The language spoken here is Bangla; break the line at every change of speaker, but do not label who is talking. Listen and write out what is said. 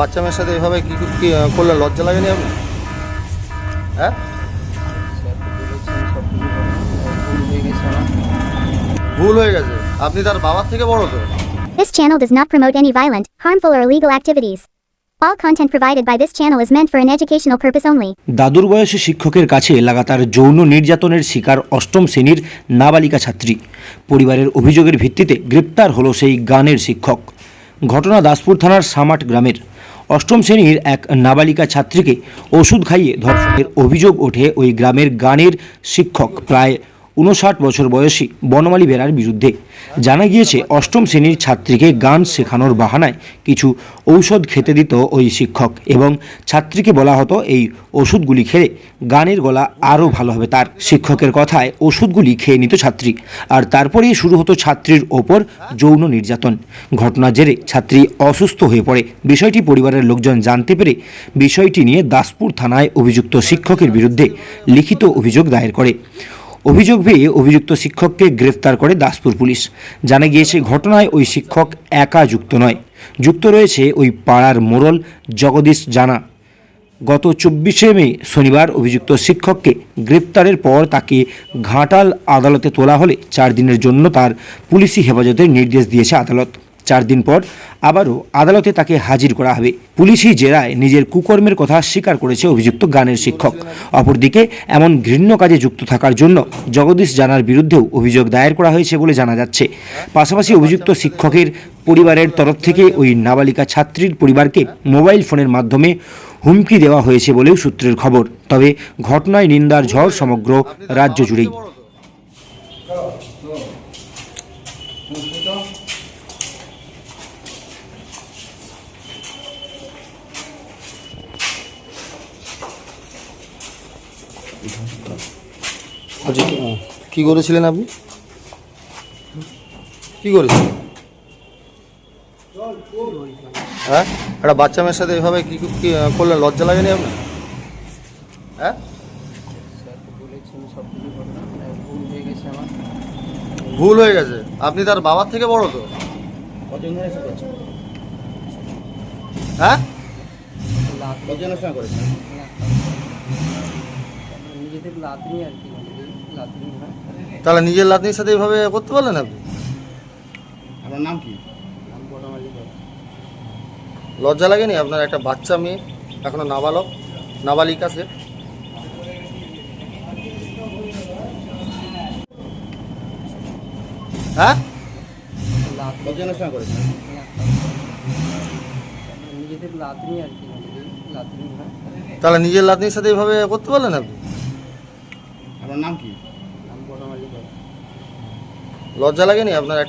বাচ্চা মেয়ের সাথে এভাবে কি কি করলে লজ্জা লাগেনি আপনি? হ্যাঁ?
ভুল হয়ে গেছে আমার
ভুল হয়ে গেছে। আপনি তার বাবার থেকে বড় তো।
This channel does not promote any violent, harmful, or illegal activities. All content provided by this channel is meant for an educational purpose only.
দাদুর বয়সী শিক্ষকের কাছে লাগাতার যৌন নির্যাতনের শিকার অষ্টম শ্রেণির নাবালিকা ছাত্রী। পরিবারের অভিযোগের ভিত্তিতে গ্রেপ্তার হলো সেই গানের শিক্ষক। ঘটনা দাসপুর থানার সামাট গ্রামের। অষ্টম শ্রেণির এক নাবালিকা ছাত্রীকে ওষুধ খাইয়ে ধর্ষণের অভিযোগ ওঠে ওই গ্রামের গানের শিক্ষক। প্রায় উনষাট বছর বয়সী বনমালী বেরার বিরুদ্ধে। জানা গিয়েছে, অষ্টম শ্রেণির ছাত্রীকে গান শেখানোর বাহানায় কিছু ঔষধ খেতে দিত ওই শিক্ষক এবং ছাত্রীকে বলা হতো, এই ওষুধগুলি খেলে গানের গলা আরও ভালো হবে। তার শিক্ষকের কথায় ওষুধগুলি খেয়ে নিত ছাত্রী, আর তারপরেই শুরু হতো ছাত্রীর ওপর যৌন নির্যাতন। ঘটনার জেরে ছাত্রী অসুস্থ হয়ে পড়ে। বিষয়টি পরিবারের লোকজন জানতে পেরে বিষয়টি নিয়ে দাসপুর থানায় অভিযুক্ত শিক্ষকের বিরুদ্ধে লিখিত অভিযোগ দায়ের করে। অভিযোগ পেয়ে অভিযুক্ত শিক্ষককে গ্রেফতার করে দাসপুর পুলিশ। জানা গিয়েছে, ঘটনায় ওই শিক্ষক একা যুক্ত নয়। যুক্ত রয়েছে ওই পাড়ার মোড়ল জগদীশ জানা। গত চব্বিশে মে, শনিবার অভিযুক্ত শিক্ষককে গ্রেপ্তারের পর তাকে ঘাটাল আদালতে তোলা হলে চার দিনের জন্য তার পুলিশি হেফাজতের নির্দেশ দিয়েছে আদালত। চার দিন পর আবারও আদালতে তাকে হাজির করা হবে। পুলিশি জেরায় নিজের কুকর্মের কথা স্বীকার করেছে অভিযুক্ত গানের শিক্ষক। অপরদিকে এমন ঘৃণ্য কাজে যুক্ত থাকার জন্য জগদীশ জানার বিরুদ্ধেও অভিযোগ দায়ের করা হয়েছে বলে জানা যাচ্ছে। পাশাপাশি অভিযুক্ত শিক্ষকের পরিবারের তরফ থেকে ওই নাবালিকা ছাত্রীর পরিবারকে মোবাইল ফোনের মাধ্যমে হুমকি দেওয়া হয়েছে বলেও সূত্রের খবর। তবে ঘটনায় নিন্দার ঝড় সমগ্র রাজ্য জুড়েই।
বলছি কি করেছিলেন আপনি? কি করেছিলেন? হ্যাঁ? একটা বাচ্চা মেয়ের সাথে এভাবে কি কি করলে লজ্জা লাগেনি আপনার? হ্যাঁ?
ভুল হয়ে গেছে।
আপনি তার বাবার থেকে বড় তো? হ্যাঁ
লাত
কতজনের সঙ্গে করেছেন
নিজেদের লাতনি আর কি লাতনি হয়।
তাহলে নিজের লাতনির সাথে এভাবে করতে পারলেন আপনি?
আপনার নাম কি?
লজ্জা লাগেনি? আপনার একটা বাচ্চা মেয়ে এখনও নাবালক নাবালিকা সে। হ্যাঁ?
কতজনের সঙ্গে করেছেন।
তাহলে নিজের লাতনির সাথে এভাবে করতে পারলেন আপনি?
আপনার নাম কি?
লজ্জা লাগেনি আপনার একটা